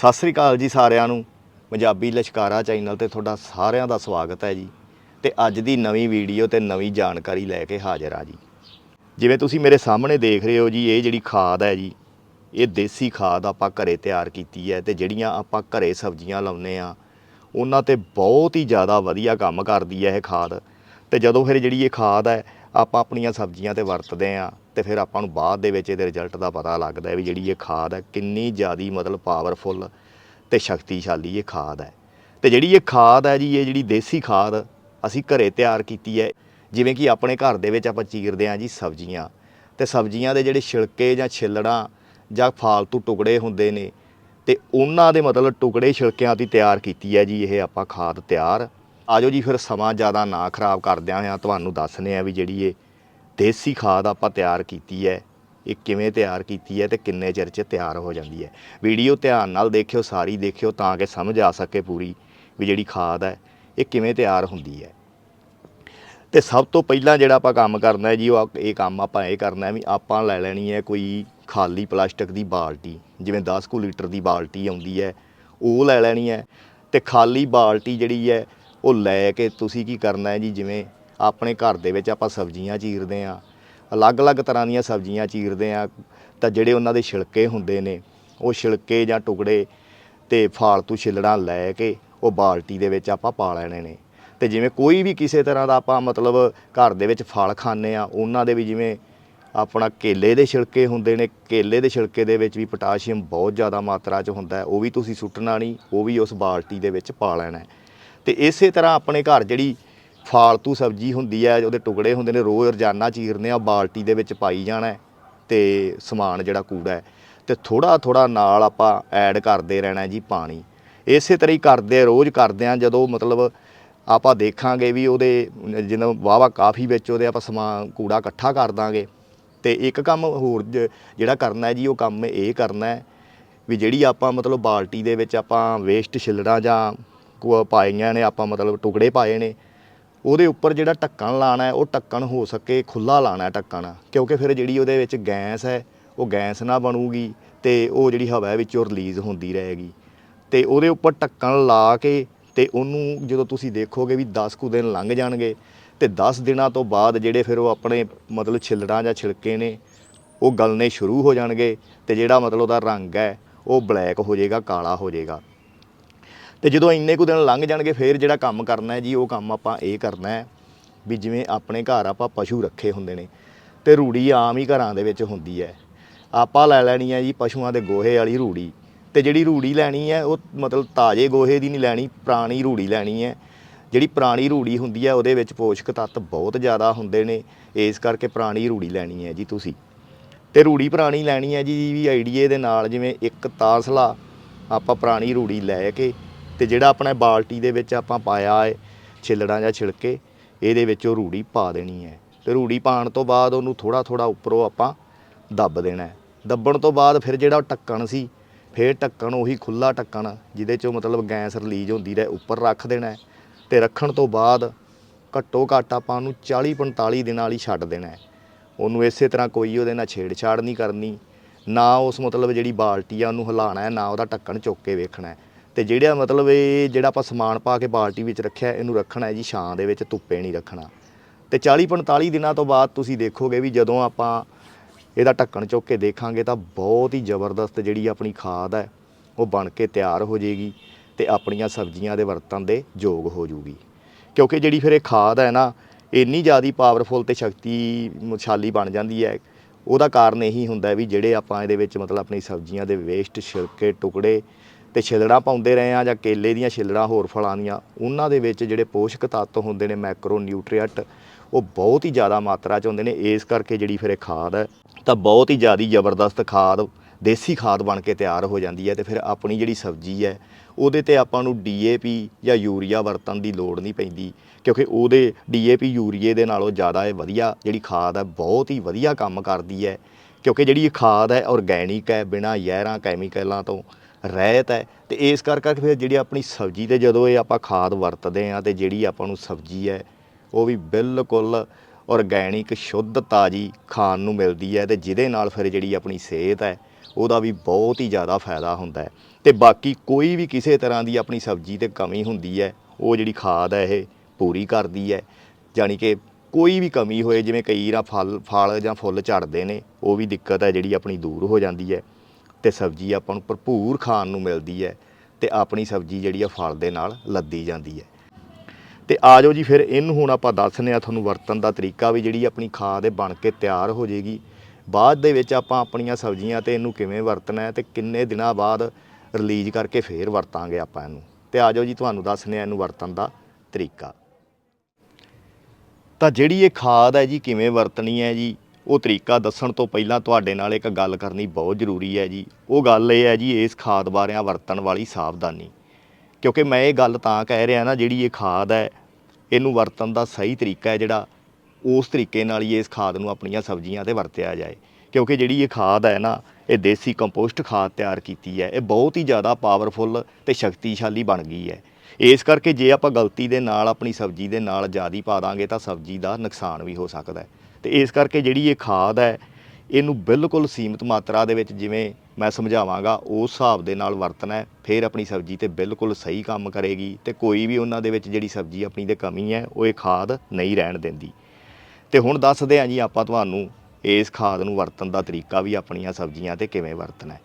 ਸਤਿ ਸ੍ਰੀ ਅਕਾਲ ਜੀ ਸਾਰਿਆਂ ਨੂੰ। ਪੰਜਾਬੀ ਲਸ਼ਕਾਰਾ ਚੈਨਲ ਤੇ ਤੁਹਾਡਾ ਸਾਰਿਆਂ ਦਾ ਸਵਾਗਤ ਹੈ ਜੀ। ਤੇ ਅੱਜ ਦੀ ਨਵੀਂ ਵੀਡੀਓ ਤੇ ਨਵੀਂ ਜਾਣਕਾਰੀ ਲੈ ਕੇ ਹਾਜ਼ਰ ਆ ਜੀ। ਜਿਵੇਂ ਤੁਸੀਂ ਮੇਰੇ ਸਾਹਮਣੇ ਦੇਖ ਰਹੇ ਹੋ ਜੀ, ਇਹ ਜਿਹੜੀ ਖਾਦ ਹੈ ਜੀ, ਇਹ ਦੇਸੀ ਖਾਦ ਆਪਾਂ ਘਰੇ ਤਿਆਰ ਕੀਤੀ ਹੈ ਤੇ ਜਿਹੜੀਆਂ ਆਪਾਂ ਘਰੇ ਸਬਜ਼ੀਆਂ ਲਾਉਂਦੇ ਆ ਉਹਨਾਂ ਤੇ ਬਹੁਤ ਹੀ ਜ਼ਿਆਦਾ ਵਧੀਆ ਕੰਮ ਕਰਦੀ ਹੈ ਇਹ ਖਾਦ। ਤੇ ਜਦੋਂ ਫਿਰ ਜਿਹੜੀ ਇਹ ਖਾਦ ਹੈ, ਆਪਾਂ ਆਪਣੀਆਂ ਸਬਜ਼ੀਆਂ ਤੇ ਵਰਤਦੇ ਆ ਤੇ ਫਿਰ ਆਪਾਂ ਨੂੰ ਬਾਅਦ ਦੇ ਵਿੱਚ ਇਹਦੇ ਰਿਜ਼ਲਟ ਦਾ ਪਤਾ ਲੱਗਦਾ ਵੀ ਜਿਹੜੀ ਇਹ ਖਾਦ ਹੈ ਕਿੰਨੀ ਜ਼ਿਆਦੀ ਮਤਲਬ ਪਾਵਰਫੁੱਲ ਤੇ ਸ਼ਕਤੀਸ਼ਾਲੀ ਇਹ ਖਾਦ ਹੈ। ਤੇ ਜਿਹੜੀ ਇਹ ਖਾਦ ਹੈ ਜੀ, ਇਹ ਜਿਹੜੀ ਦੇਸੀ ਖਾਦ ਅਸੀਂ ਘਰੇ ਤਿਆਰ ਕੀਤੀ ਹੈ, ਜਿਵੇਂ ਕਿ ਆਪਣੇ ਘਰ ਦੇ ਵਿੱਚ ਆਪਾਂ ਚੀਰਦੇ ਹਾਂ ਜੀ ਸਬਜ਼ੀਆਂ। ਤੇ ਸਬਜ਼ੀਆਂ ਦੇ ਜਿਹੜੇ ਛਿਲਕੇ ਜਾਂ ਛਿੱਲੜਾਂ ਜਾਂ ਫਾਲਤੂ ਟੁਕੜੇ ਹੁੰਦੇ ਨੇ, ਤੇ ਉਹਨਾਂ ਦੇ ਮਤਲਬ ਟੁਕੜੇ ਛਿਲਕਿਆਂ ਦੀ ਤਿਆਰ ਕੀਤੀ ਹੈ ਜੀ, ਇਹ ਆਪਾਂ ਖਾਦ ਤਿਆਰ। ਆਜੋ ਜੀ, ਫਿਰ ਸਮਾਂ ਜ਼ਿਆਦਾ ਨਾ ਖਰਾਬ ਕਰਦਿਆਂ ਹੋਇਆਂ ਤੁਹਾਨੂੰ ਦੱਸਨੇ ਆ ਵੀ ਜਿਹੜੀ ਇਹ ਦੇਸੀ ਖਾਦ ਆਪਾਂ ਤਿਆਰ ਕੀਤੀ ਹੈ, ਇਹ ਕਿਵੇਂ ਤਿਆਰ ਕੀਤੀ ਹੈ ਤੇ ਕਿੰਨੇ ਚਿਰ 'ਚ ਤਿਆਰ ਹੋ ਜਾਂਦੀ ਹੈ। ਵੀਡੀਓ ਧਿਆਨ ਨਾਲ ਦੇਖਿਓ, ਸਾਰੀ ਦੇਖਿਓ ਤਾਂ ਕਿ ਸਮਝ ਆ ਸਕੇ ਪੂਰੀ ਵੀ ਜਿਹੜੀ ਖਾਦ ਹੈ, ਇਹ ਕਿਵੇਂ ਤਿਆਰ ਹੁੰਦੀ ਹੈ। ਤੇ ਸਭ ਤੋਂ ਪਹਿਲਾਂ ਜਿਹੜਾ ਆਪਾਂ ਕੰਮ ਕਰਨਾ ਹੈ ਜੀ, ਉਹ ਇਹ ਕੰਮ ਆਪਾਂ ਇਹ ਕਰਨਾ ਹੈ ਵੀ ਆਪਾਂ ਲੈ ਲੈਣੀ ਹੈ ਕੋਈ ਖਾਲੀ ਪਲਾਸਟਿਕ ਦੀ ਬਾਲਟੀ, ਜਿਵੇਂ 10 ਕੁ ਲੀਟਰ ਦੀ ਬਾਲਟੀ ਆਉਂਦੀ ਹੈ, ਉਹ ਲੈ ਲੈਣੀ ਹੈ ਤੇ ਖਾਲੀ ਬਾਲਟੀ ਜਿਹੜੀ ਹੈ, ਉਹ ਲੈ ਕੇ ਤੁਸੀਂ ਕੀ ਕਰਨਾ ਹੈ ਜੀ, ਜਿਵੇਂ ਆਪਣੇ ਘਰ ਦੇ ਵਿੱਚ ਆਪਾਂ ਸਬਜ਼ੀਆਂ ਚੀਰਦੇ ਆ ਅਲੱਗ-ਅਲੱਗ ਤਰ੍ਹਾਂ ਦੀਆਂ ਸਬਜ਼ੀਆਂ ਚੀਰਦੇ ਆ ਤਾਂ ਜਿਹੜੇ ਉਹਨਾਂ ਦੇ ਛਿਲਕੇ ਹੁੰਦੇ ਨੇ, ਉਹ ਛਿਲਕੇ ਜਾਂ ਟੁਕੜੇ ਤੇ ਫਾਲਤੂ ਛਿੱਲੜਾਂ ਲੈ ਕੇ ਉਹ ਬਾਲਟੀ ਦੇ ਵਿੱਚ ਆਪਾਂ ਪਾ ਲੈਣੇ ਨੇ ਤੇ ਜਿਵੇਂ ਕੋਈ ਵੀ ਕਿਸੇ ਤਰ੍ਹਾਂ ਦਾ ਆਪਾਂ ਮਤਲਬ ਘਰ ਦੇ ਵਿੱਚ ਫਲ ਖਾਂਦੇ ਆ ਉਹਨਾਂ ਦੇ ਵੀ ਜਿਵੇਂ ਆਪਣਾ ਕੇਲੇ ਦੇ ਛਿਲਕੇ ਹੁੰਦੇ ਨੇ, ਕੇਲੇ ਦੇ ਛਿਲਕੇ ਦੇ ਵਿੱਚ ਵੀ ਪੋਟਾਸ਼ੀਅਮ ਬਹੁਤ ਜ਼ਿਆਦਾ ਮਾਤਰਾ 'ਚ ਹੁੰਦਾ ਉਹ ਵੀ ਤੁਸੀਂ ਸੁੱਟਣਾ ਨਹੀਂ, ਉਹ ਵੀ ਉਸ ਬਾਲਟੀ ਦੇ ਵਿੱਚ ਪਾ ਲੈਣਾ ਹੈ। ਤੇ ਇਸੇ ਤਰ੍ਹਾਂ ਆਪਣੇ ਘਰ ਜਿਹੜੀ ਫਾਲਤੂ ਸਬਜ਼ੀ ਹੁੰਦੀ ਹੈ, ਉਹਦੇ ਟੁਕੜੇ ਹੁੰਦੇ ਨੇ, ਰੋਜ਼ ਰੋਜ਼ਾਨਾ ਚੀਰਨੇ ਆ, ਬਾਲਟੀ ਦੇ ਵਿੱਚ ਪਾਈ ਜਾਣਾ ਹੈ ਤੇ ਸਮਾਨ ਜਿਹੜਾ ਕੂੜਾ ਹੈ। ਤੇ ਥੋੜਾ ਥੋੜਾ ਨਾਲ ਆਪਾਂ ਐਡ ਕਰਦੇ ਰਹਿਣਾ ਜੀ ਪਾਣੀ। ਇਸੇ ਤਰ੍ਹਾਂ ਹੀ ਕਰਦੇ, ਰੋਜ਼ ਕਰਦੇ ਆ ਜਦੋਂ ਮਤਲਬ ਆਪਾਂ ਦੇਖਾਂਗੇ ਵੀ ਉਹਦੇ ਜਦੋਂ ਵਾਵਾ ਕਾਫੀ ਵਿੱਚ ਉਹਦੇ ਆਪਾਂ ਸਮਾਨ, ਕੂੜਾ ਇਕੱਠਾ ਕਰ ਦਾਂਗੇ। ਤੇ ਇੱਕ ਕੰਮ ਹੋਰ ਜ- ਜਿਹੜਾ ਕਰਨਾ ਹੈ ਜੀ, ਉਹ ਕੰਮ ਇਹ ਕਰਨਾ ਹੈ ਵੀ ਜਿਹੜੀ ਆਪਾਂ ਮਤਲਬ ਬਾਲਟੀ ਦੇ ਵਿੱਚ ਆਪਾਂ ਵੇਸਟ ਛਿੱਲੜਾਂ ਜਾਂ ਕੋ ਪਾਈਆਂ ਨੇ, ਆਪਾਂ ਮਤਲਬ ਟੁਕੜੇ ਪਾਏ ਨੇ ਉਹਦੇ ਉੱਪਰ ਜਿਹੜਾ ਢੱਕਣ ਲਾਣਾ ਹੈ, ਉਹ ਢੱਕਣ ਹੋ ਸਕੇ ਖੁੱਲਾ ਲਾਣਾ ਹੈ ਢੱਕਣ। ਕਿਉਂਕਿ ਫਿਰ ਜਿਹੜੀ ਉਹਦੇ ਵਿੱਚ ਗੈਸ ਹੈ, ਉਹ ਗੈਸ ਨਾ ਬਣੂਗੀ ਤੇ ਉਹ ਜਿਹੜੀ ਹਵਾ ਵਿੱਚੋਂ ਰਿਲੀਜ਼ ਹੁੰਦੀ ਰਹੇਗੀ। ਤੇ ਉਹਦੇ ਉੱਪਰ ਢੱਕਣ ਲਾ ਕੇ ਤੇ ਉਹਨੂੰ ਜਦੋਂ ਤੁਸੀਂ ਦੇਖੋਗੇ ਵੀ 10 ਕੁ ਦਿਨ ਲੰਘ ਜਾਣਗੇ ਤੇ 10 ਦਿਨਾਂ ਤੋਂ ਬਾਅਦ ਜਿਹੜੇ ਫਿਰ ਉਹ ਆਪਣੇ ਮਤਲਬ ਛਿੱਲੜਾਂ ਜਾਂ ਛਿਲਕੇ ਨੇ, ਉਹ ਗਲਨੇ ਸ਼ੁਰੂ ਹੋ ਜਾਣਗੇ ਤੇ ਜਿਹੜਾ ਮਤਲਬ ਉਹਦਾ ਰੰਗ ਹੈ, ਉਹ ਬਲੈਕ ਹੋ ਜਾਏਗਾ, ਕਾਲਾ ਹੋ ਜਾਏਗਾ। ਤੇ ਜਦੋਂ ਇੰਨੇ ਕੁ ਦਿਨ ਲੰਘ ਜਾਣਗੇ, ਫਿਰ ਜਿਹੜਾ ਕੰਮ ਕਰਨਾ ਹੈ ਜੀ, ਉਹ ਕੰਮ ਆਪਾਂ ਇਹ ਕਰਨਾ ਹੈ ਵੀ ਜਿਵੇਂ ਆਪਣੇ ਘਰ ਆਪਾਂ ਪਸ਼ੂ ਰੱਖੇ ਹੁੰਦੇ ਨੇ ਤੇ ਰੂੜੀ ਆਮ ਹੀ ਘਰਾਂ ਦੇ ਵਿੱਚ ਹੁੰਦੀ ਹੈ। ਆਪਾਂ ਲੈ ਲੈਣੀ ਹੈ ਜੀ ਪਸ਼ੂਆਂ ਦੇ ਗੋਹੇ ਵਾਲੀ ਰੂੜੀ ਤੇ ਜਿਹੜੀ ਰੂੜੀ ਲੈਣੀ ਹੈ, ਉਹ ਮਤਲਬ ਤਾਜ਼ੇ ਗੋਹੇ ਦੀ ਨਹੀਂ ਲੈਣੀ, ਪੁਰਾਣੀ ਰੂੜੀ ਲੈਣੀ ਹੈ। ਜਿਹੜੀ ਪੁਰਾਣੀ ਰੂੜੀ ਹੁੰਦੀ ਹੈ, ਉਹਦੇ ਵਿੱਚ ਪੋਸ਼ਕ ਤੱਤ ਬਹੁਤ ਜ਼ਿਆਦਾ ਹੁੰਦੇ ਨੇ, ਇਸ ਕਰਕੇ ਪੁਰਾਣੀ ਰੂੜੀ ਲੈਣੀ ਹੈ ਜੀ ਤੁਸੀਂ। ਤੇ ਰੂੜੀ ਪੁਰਾਣੀ ਲੈਣੀ ਹੈ ਜੀ, ਵੀ ਆਈਡੀਏ ਦੇ ਨਾਲ ਜਿਵੇਂ ਇੱਕ ਤਾਸਲਾ ਆਪਾਂ ਪੁਰਾਣੀ ਰੂੜੀ ਲੈ ਕੇ ਤੇ ਜਿਹੜਾ ਆਪਣਾ ਬਾਲਟੀ ਦੇ ਵਿੱਚ ਆਪਾਂ ਪਾਇਆ ਹੈ ਛਿੱਲੜਾਂ ਜਾਂ ਛਿਲਕੇ, ਇਹਦੇ ਵਿੱਚ ਉਹ ਰੂੜੀ ਪਾ ਦੇਣੀ ਹੈ। ਤੇ ਰੂੜੀ ਪਾਣ ਤੋਂ ਬਾਅਦ ਉਹਨੂੰ ਥੋੜਾ ਥੋੜਾ ਉੱਪਰੋਂ ਆਪਾਂ ਦੱਬ ਦੇਣਾ ਹੈ। ਦੱਬਣ ਤੋਂ ਬਾਅਦ ਫਿਰ ਜਿਹੜਾ ਉਹ ਢੱਕਣ ਸੀ, ਫਿਰ ਢੱਕਣ ਉਹੀ ਖੁੱਲਾ ਢੱਕਣ, ਜਿਹਦੇ ਚੋਂ ਮਤਲਬ ਗੈਸ ਰਿਲੀਜ਼ ਹੁੰਦੀ ਰਹੇ, ਉੱਪਰ ਰੱਖ ਦੇਣਾ ਹੈ। ਤੇ ਰੱਖਣ ਤੋਂ ਬਾਅਦ ਘੱਟੋ ਘੱਟ ਆਪਾਂ ਉਹਨੂੰ 40 45 ਦਿਨਾਂ ਲਈ ਛੱਡ ਦੇਣਾ ਉਹਨੂੰ ਇਸੇ ਤਰ੍ਹਾਂ ਕੋਈ ਉਹਦੇ ਨਾਲ ਛੇੜਛਾੜ ਨਹੀਂ ਕਰਨੀ, ਨਾ ਉਸ ਮਤਲਬ ਜਿਹੜੀ ਬਾਲਟੀ ਆ ਉਹਨੂੰ ਹਿਲਾਣਾ ਹੈ, ਨਾ ਉਹਦਾ ਢੱਕਣ ਚੁੱਕ ਕੇ ਵੇਖਣਾ ਹੈ। ਤੇ ਜਿਹੜਾ ਮਤਲਬ ਇਹ ਜਿਹੜਾ ਆਪਾਂ ਸਮਾਨ ਪਾ ਕੇ ਬਾਲਟੀ ਵਿੱਚ ਰੱਖਿਆ, ਇਹਨੂੰ ਰੱਖਣਾ ਹੈ ਜੀ, ਛਾਂ ਦੇ ਵਿੱਚ ਧੁੱਪੇ ਨਹੀਂ ਰੱਖਣਾ। ਤੇ 40 45 ਦਿਨਾਂ ਤੋਂ ਬਾਅਦ ਤੁਸੀਂ ਦੇਖੋਗੇ ਵੀ ਜਦੋਂ ਆਪਾਂ ਇਹਦਾ ਢੱਕਣ ਚੁੱਕ ਕੇ ਦੇਖਾਂਗੇ ਤਾਂ ਬਹੁਤ ਹੀ ਜ਼ਬਰਦਸਤ ਜਿਹੜੀ ਆਪਣੀ ਖਾਦ ਹੈ, ਉਹ ਬਣ ਕੇ ਤਿਆਰ ਹੋ ਜਾਏਗੀ ਤੇ ਆਪਣੀਆਂ ਸਬਜ਼ੀਆਂ ਦੇ ਵਰਤਣ ਦੇ ਯੋਗ ਹੋ ਜੂਗੀ। ਕਿਉਂਕਿ ਜਿਹੜੀ ਫਿਰ ਇਹ ਖਾਦ ਹੈ ਨਾ, ਇੰਨੀ ਜ਼ਿਆਦੀ ਪਾਵਰਫੁਲ ਤੇ ਸ਼ਕਤੀਸ਼ਾਲੀ ਬਣ ਜਾਂਦੀ ਹੈ, ਉਹਦਾ ਕਾਰਨ ਇਹੀ ਹੁੰਦਾ ਵੀ ਜਿਹੜੇ ਆਪਾਂ ਇਹਦੇ ਵਿੱਚ ਮਤਲਬ ਆਪਣੀ ਸਬਜ਼ੀਆਂ ਦੇ ਵੇਸਟ ਛਿਲਕੇ, ਟੁਕੜੇ ਤੇ ਛਿਲੜਾਂ ਪਾਉਂਦੇ ਰਹੇ ਆ ਜਾਂ ਕੇਲੇ ਦੀਆਂ ਛਿਲੜਾਂ ਹੋਰ ਫਲਾਂ ਦੀਆਂ, ਉਹਨਾਂ ਦੇ ਵਿੱਚ ਜਿਹੜੇ ਪੋਸ਼ਕ ਤੱਤ ਹੁੰਦੇ ਨੇ ਮੈਕਰੋ ਨਿਊਟ੍ਰੀਐਂਟ ਉਹ ਬਹੁਤ ਹੀ ਜ਼ਿਆਦਾ ਮਾਤਰਾ 'ਚ ਹੁੰਦੇ ਨੇ, ਇਸ ਕਰਕੇ ਜਿਹੜੀ ਫਿਰ ਇਹ ਖਾਦ ਹੈ, ਤਾਂ ਬਹੁਤ ਹੀ ਜ਼ਿਆਦੀ ਜ਼ਬਰਦਸਤ ਖਾਦ, ਦੇਸੀ ਖਾਦ ਬਣ ਕੇ ਤਿਆਰ ਹੋ ਜਾਂਦੀ ਹੈ ਤੇ ਫਿਰ ਆਪਣੀ ਜਿਹੜੀ ਸਬਜ਼ੀ ਹੈ, ਉਹਦੇ ਤੇ ਆਪਾਂ ਨੂੰ ਡੀਏਪੀ ਜਾਂ ਯੂਰੀਆ ਵਰਤਣ ਦੀ ਲੋੜ ਨਹੀਂ ਪੈਂਦੀ, ਕਿਉਂਕਿ ਉਹਦੇ ਡੀਏਪੀ ਯੂਰੀਏ ਦੇ ਨਾਲੋਂ ਜ਼ਿਆਦਾ ਇਹ ਵਧੀਆ ਜਿਹੜੀ ਖਾਦ ਹੈ, ਬਹੁਤ ਹੀ ਵਧੀਆ ਕੰਮ ਕਰਦੀ ਹੈ, ਕਿਉਂਕਿ ਜਿਹੜੀ ਇਹ ਖਾਦ ਹੈ ਆਰਗੈਨਿਕ ਹੈ, ਬਿਨਾਂ ਜ਼ਹਿਰਾਂ ਕੈਮੀਕਲਾਂ ਤੋਂ ਰਹਿਤ ਹੈ ਤੇ ਇਸ ਕਰ ਕਰਕੇ ਫਿਰ ਜਿਹੜੀ ਆਪਣੀ ਸਬਜ਼ੀ ਤੇ ਜਦੋਂ ਇਹ ਆਪਾਂ ਖਾਦ ਵਰਤਦੇ ਆ ਤੇ ਜਿਹੜੀ ਆਪਾਂ ਨੂੰ ਸਬਜ਼ੀ ਹੈ, ਉਹ ਵੀ ਬਿਲਕੁਲ ਔਰਗੈਨਿਕ ਸ਼ੁੱਧ, ਤਾਜੀ ਖਾਣ ਨੂੰ ਮਿਲਦੀ ਹੈ ਤੇ ਜਿਹਦੇ ਨਾਲ ਫਿਰ ਜਿਹੜੀ ਆਪਣੀ ਸਿਹਤ ਹੈ, ਉਹਦਾ ਵੀ ਬਹੁਤ ਹੀ ਜ਼ਿਆਦਾ ਫਾਇਦਾ ਹੁੰਦਾ ਹੈ। ਤੇ ਬਾਕੀ ਕੋਈ ਵੀ ਕਿਸੇ ਤਰ੍ਹਾਂ ਦੀ ਆਪਣੀ ਸਬਜ਼ੀ ਤੇ ਕਮੀ ਹੁੰਦੀ ਹੈ, ਉਹ ਜਿਹੜੀ ਖਾਦ ਹੈ, ਇਹ ਪੂਰੀ ਕਰਦੀ ਹੈ। ਜਾਣੀ ਕਿ ਕੋਈ ਵੀ ਕਮੀ ਹੋਏ, ਜਿਵੇਂ ਕਈ ਰਾ ਫਲ ਫਲ ਜਾਂ ਫੁੱਲ ਝੜਦੇ ਨੇ, ਉਹ ਵੀ ਦਿੱਕਤ ਹੈ ਜਿਹੜੀ ਆਪਣੀ ਦੂਰ ਹੋ ਜਾਂਦੀ ਹੈ। ਤੇ ਸਬਜ਼ੀ ਆਪਾਂ ਨੂੰ ਭਰਪੂਰ ਖਾਣ ਨੂੰ ਮਿਲਦੀ ਹੈ ਤੇ ਆਪਣੀ ਸਬਜ਼ੀ ਜਿਹੜੀ ਆ ਫਲ ਦੇ ਨਾਲ ਲੱਦੀ ਜਾਂਦੀ ਹੈ। ਤੇ ਆ ਜਾਓ ਜੀ ਫਿਰ ਇਹਨੂੰ ਹੁਣ ਆਪਾਂ ਦੱਸਨੇ ਆ ਤੁਹਾਨੂੰ ਵਰਤਣ ਦਾ ਤਰੀਕਾ ਵੀ ਜਿਹੜੀ ਆਪਣੀ ਖਾਦ ਇਹ ਬਣ ਕੇ ਤਿਆਰ ਹੋ ਜਾਏਗੀ ਬਾਅਦ ਦੇ ਵਿੱਚ ਆਪਾਂ ਆਪਣੀਆਂ ਸਬਜ਼ੀਆਂ ਤੇ ਇਹਨੂੰ ਕਿਵੇਂ ਵਰਤਣਾ ਹੈ ਤੇ ਕਿੰਨੇ ਦਿਨਾਂ ਬਾਅਦ ਰਿਲੀਜ਼ ਕਰਕੇ ਫੇਰ ਵਰਤਾਂਗੇ ਆਪਾਂ ਇਹਨੂੰ। ਤੇ ਆ ਜਾਓ ਜੀ ਤੁਹਾਨੂੰ ਦੱਸਨੇ ਆ ਇਹਨੂੰ ਵਰਤਣ ਦਾ ਤਰੀਕਾ। ਤਾਂ ਜਿਹੜੀ ਇਹ ਖਾਦ ਹੈ ਜੀ ਕਿਵੇਂ ਵਰਤਣੀ ਹੈ ਜੀ? ਉਹ ਤਰੀਕਾ ਦੱਸਣ ਤੋਂ ਪਹਿਲਾਂ ਤੁਹਾਡੇ ਨਾਲ ਇੱਕ ਗੱਲ ਕਰਨੀ ਬਹੁਤ ਜ਼ਰੂਰੀ ਹੈ ਜੀ। ਉਹ ਗੱਲ ਇਹ ਹੈ ਜੀ, ਇਸ ਖਾਦ ਬਾਰੇ ਵਰਤਣ ਵਾਲੀ ਸਾਵਧਾਨੀ। ਕਿਉਂਕਿ ਮੈਂ ਇਹ ਗੱਲ ਤਾਂ ਕਹਿ ਰਿਹਾ ਨਾ, ਜਿਹੜੀ ਇਹ ਖਾਦ ਹੈ, ਇਹਨੂੰ ਵਰਤਣ ਦਾ ਸਹੀ ਤਰੀਕਾ ਹੈ ਜਿਹੜਾ ਉਸ ਤਰੀਕੇ ਨਾਲ ਹੀ ਇਸ ਖਾਦ ਨੂੰ ਆਪਣੀਆਂ ਸਬਜ਼ੀਆਂ ਤੇ ਵਰਤਿਆ ਜਾਏ। ਕਿਉਂਕਿ ਜਿਹੜੀ ਇਹ ਖਾਦ ਹੈ ਨਾ, ਇਹ ਦੇਸੀ ਕੰਪੋਸਟ ਖਾਦ ਤਿਆਰ ਕੀਤੀ ਹੈ, ਇਹ ਬਹੁਤ ਹੀ ਜ਼ਿਆਦਾ ਪਾਵਰਫੁੱਲ ਤੇ ਸ਼ਕਤੀਸ਼ਾਲੀ ਬਣ ਗਈ ਹੈ। ਇਸ ਕਰਕੇ ਜੇ ਆਪਾਂ ਗਲਤੀ ਦੇ ਨਾਲ, ਆਪਣੀ ਸਬਜ਼ੀ ਦੇ ਨਾਲ ਜ਼ਿਆਦੀ ਪਾ ਦਾਂਗੇ ਤਾਂ ਸਬਜ਼ੀ ਦਾ ਨੁਕਸਾਨ ਵੀ ਹੋ ਸਕਦਾ ਹੈ। ਤੇ ਇਸ ਕਰਕੇ ਜਿਹੜੀ ਇਹ ਖਾਦ ਹੈ, ਇਹਨੂੰ ਬਿਲਕੁਲ ਸੀਮਿਤ ਮਾਤਰਾ ਦੇ ਵਿੱਚ ਜਿਵੇਂ ਮੈਂ ਸਮਝਾਵਾਂਗਾ, ਉਸ ਹਿਸਾਬ ਦੇ ਨਾਲ ਵਰਤਣਾ ਹੈ, ਫਿਰ ਆਪਣੀ ਸਬਜ਼ੀ ਤੇ ਬਿਲਕੁਲ ਸਹੀ ਕੰਮ ਕਰੇਗੀ ਤੇ ਕੋਈ ਵੀ ਉਹਨਾਂ ਦੇ ਵਿੱਚ ਜਿਹੜੀ ਸਬਜ਼ੀ ਆਪਣੀ ਦੇ ਕਮੀ ਹੈ, ਉਹ ਇਹ ਖਾਦ ਨਹੀਂ ਰਹਿਣ ਦਿੰਦੀ। ਤੇ ਹੁਣ ਦੱਸਦੇ ਹਾਂ ਜੀ ਆਪਾਂ ਤੁਹਾਨੂੰ ਇਸ ਖਾਦ ਨੂੰ ਵਰਤਣ ਦਾ ਤਰੀਕਾ ਵੀ ਆਪਣੀਆਂ ਸਬਜ਼ੀਆਂ ਤੇ ਕਿਵੇਂ ਵਰਤਣਾ ਹੈ।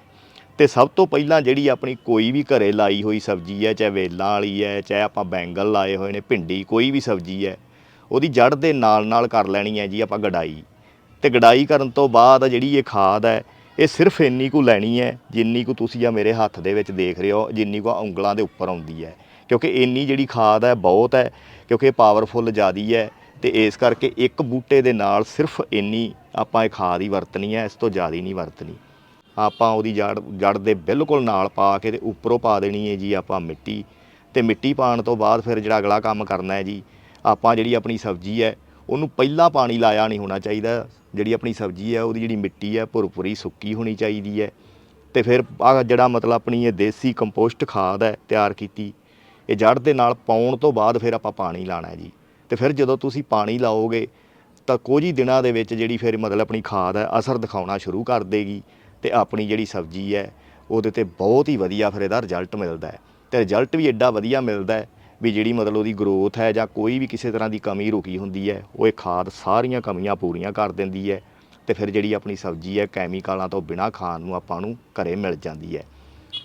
ਤੇ ਸਭ ਤੋਂ ਪਹਿਲਾਂ ਜਿਹੜੀ ਆਪਣੀ ਕੋਈ ਵੀ ਘਰੇ ਲਾਈ ਹੋਈ ਸਬਜ਼ੀ ਹੈ, ਚਾਹੇ ਵੇਲਾਂ ਵਾਲੀ ਹੈ, ਚਾਹੇ ਆਪਾਂ ਬੈਂਗਲ ਲਾਏ ਹੋਏ ਨੇ, ਭਿੰਡੀ ਕੋਈ ਵੀ ਸਬਜ਼ੀ ਹੈ ਉਹਦੀ ਜੜ ਦੇ ਨਾਲ ਨਾਲ ਕਰ ਲੈਣੀ ਹੈ ਜੀ ਆਪਾਂ ਗਡਾਈ। ਤੇ ਗਡਾਈ ਕਰਨ ਤੋਂ ਬਾਅਦ ਜਿਹੜੀ ਇਹ ਖਾਦ ਹੈ, ਇਹ ਸਿਰਫ ਇੰਨੀ ਕੁ ਲੈਣੀ ਹੈ ਜਿੰਨੀ ਕੁ ਤੁਸੀਂ ਆ ਮੇਰੇ ਹੱਥ ਦੇ ਵਿੱਚ ਦੇਖ ਰਹੇ ਹੋ, ਜਿੰਨੀ ਕੁ ਉਂਗਲਾਂ ਦੇ ਉੱਪਰ ਆਉਂਦੀ ਹੈ। ਕਿਉਂਕਿ ਇੰਨੀ ਜਿਹੜੀ ਖਾਦ ਹੈ ਬਹੁਤ ਹੈ, ਕਿਉਂਕਿ ਇਹ ਪਾਵਰਫੁੱਲ ਜ਼ਿਆਦੀ ਹੈ ਤੇ ਇਸ ਕਰਕੇ ਇੱਕ ਬੂਟੇ ਦੇ ਨਾਲ ਸਿਰਫ ਇੰਨੀ ਆਪਾਂ ਇਹ ਖਾਦ ਹੀ ਵਰਤਣੀ ਹੈ, ਇਸ ਤੋਂ ਜ਼ਿਆਦਾ ਨਹੀਂ ਵਰਤਣੀ। ਆਪਾਂ ਉਹਦੀ ਜੜ ਜੜ ਦੇ ਬਿਲਕੁਲ ਨਾਲ ਪਾ ਕੇ ਤੇ ਉੱਪਰੋਂ ਪਾ ਦੇਣੀ ਹੈ ਜੀ ਆਪਾਂ ਮਿੱਟੀ। ਤੇ ਮਿੱਟੀ ਪਾਉਣ ਤੋਂ ਬਾਅਦ ਫਿਰ ਜਿਹੜਾ ਅਗਲਾ ਕੰਮ ਕਰਨਾ ਹੈ ਜੀ ਆਪਾਂ ਜਿਹੜੀ ਆਪਣੀ ਸਬਜ਼ੀ ਹੈ, ਉਹਨੂੰ ਪਹਿਲਾਂ ਪਾਣੀ ਲਾਇਆ ਨਹੀਂ ਹੋਣਾ ਚਾਹੀਦਾ। ਜਿਹੜੀ ਆਪਣੀ ਸਬਜ਼ੀ ਹੈ, ਉਹਦੀ ਜਿਹੜੀ ਮਿੱਟੀ ਹੈ ਭੁਰਪੁਰੀ ਸੁੱਕੀ ਹੋਣੀ ਚਾਹੀਦੀ ਹੈ। ਤੇ ਫਿਰ ਆ ਜਿਹੜਾ ਮਤਲਬ ਆਪਣੀ ਇਹ ਦੇਸੀ ਕੰਪੋਸਟ ਖਾਦ ਹੈ, ਤਿਆਰ ਕੀਤੀ, ਇਹ ਜੜ ਦੇ ਨਾਲ ਪਾਉਣ ਤੋਂ ਬਾਅਦ ਫਿਰ ਆਪਾਂ ਪਾਣੀ ਲਾਣਾ ਹੈ ਜੀ। ਤੇ ਫਿਰ ਜਦੋਂ ਤੁਸੀਂ ਪਾਣੀ ਲਾਓਗੇ, ਤਾਂ ਕੁਝ ਹੀ ਦਿਨਾਂ ਦੇ ਵਿੱਚ ਜਿਹੜੀ ਫਿਰ ਮਤਲਬ ਆਪਣੀ ਖਾਦ ਹੈ, ਅਸਰ ਦਿਖਾਉਣਾ ਸ਼ੁਰੂ ਕਰ ਦੇਗੀ ਤੇ ਆਪਣੀ ਜਿਹੜੀ ਸਬਜ਼ੀ ਹੈ, ਉਹਦੇ ਤੇ ਬਹੁਤ ਹੀ ਵਧੀਆ ਫਿਰ ਇਹਦਾ ਰਿਜ਼ਲਟ ਮਿਲਦਾ ਹੈ। ਤੇ ਰਿਜ਼ਲਟ ਵੀ ਐਡਾ ਵਧੀਆ ਮਿਲਦਾ ਹੈ ਵੀ ਜਿਹੜੀ ਮਤਲਬ ਉਹਦੀ ਗਰੋਥ ਹੈ ਜਾਂ ਕੋਈ ਵੀ ਕਿਸੇ ਤਰ੍ਹਾਂ ਦੀ ਕਮੀ ਰੁਕੀ ਹੁੰਦੀ ਹੈ, ਉਹ ਇਹ ਖਾਦ ਸਾਰੀਆਂ ਕਮੀਆਂ ਪੂਰੀਆਂ ਕਰ ਦਿੰਦੀ ਹੈ ਤੇ ਫਿਰ ਜਿਹੜੀ ਆਪਣੀ ਸਬਜ਼ੀ ਹੈ ਕੈਮੀਕਲਾਂ ਤੋਂ ਬਿਨਾਂ ਖਾਣ ਨੂੰ ਆਪਾਂ ਨੂੰ ਘਰੇ ਮਿਲ ਜਾਂਦੀ ਹੈ।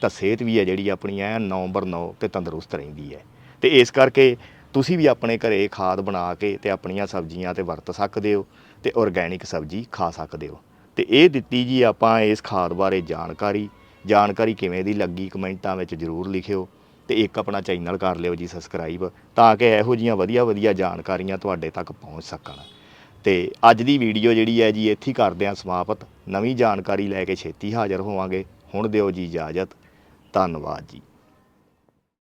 ਤਾਂ ਸਿਹਤ ਵੀ ਹੈ ਜਿਹੜੀ ਆਪਣੀ ਐ ਨੰਬਰ 9 ਤੇ ਤੰਦਰੁਸਤ ਰਹਿੰਦੀ ਹੈ। ਤੇ ਇਸ ਕਰਕੇ ਤੁਸੀਂ ਵੀ ਆਪਣੇ ਘਰੇ ਖਾਦ ਬਣਾ ਕੇ ਤੇ ਆਪਣੀਆਂ ਸਬਜ਼ੀਆਂ ਤੇ ਵਰਤ ਸਕਦੇ ਹੋ ਤੇ ਆਰਗੈਨਿਕ ਸਬਜ਼ੀ ਖਾ ਸਕਦੇ ਹੋ। ਤੇ ਇਹ ਦਿੱਤੀ ਜੀ ਆਪਾਂ ਇਸ ਖਾਦ ਬਾਰੇ ਜਾਣਕਾਰੀ। ਜਾਣਕਾਰੀ ਕਿਵੇਂ ਦੀ ਲੱਗੀ ਕਮੈਂਟਾਂ ਵਿੱਚ ਜ਼ਰੂਰ ਲਿਖਿਓ। ਤੇ ਇੱਕ ਆਪਣਾ ਚੈਨਲ ਕਰ ਲਿਓ ਜੀ ਸਬਸਕ੍ਰਾਈਬ ਤਾਂ ਕਿ ਇਹੋ ਜੀਆਂ ਵਧੀਆ ਵਧੀਆ ਜਾਣਕਾਰੀਆਂ ਤੁਹਾਡੇ ਤੱਕ ਪਹੁੰਚ ਸਕਣ। ਤੇ ਅੱਜ ਦੀ ਵੀਡੀਓ ਜਿਹੜੀ ਹੈ ਜੀ, ਇੱਥੇ ਹੀ ਕਰਦੇ ਹਾਂ ਸਮਾਪਤ। ਨਵੀਂ ਜਾਣਕਾਰੀ ਲੈ ਕੇ ਛੇਤੀ ਹਾਜ਼ਰ ਹੋਵਾਂਗੇ। ਹੁਣ ਦਿਓ ਜੀ ਇਜਾਜ਼ਤ। ਧੰਨਵਾਦ ਜੀ।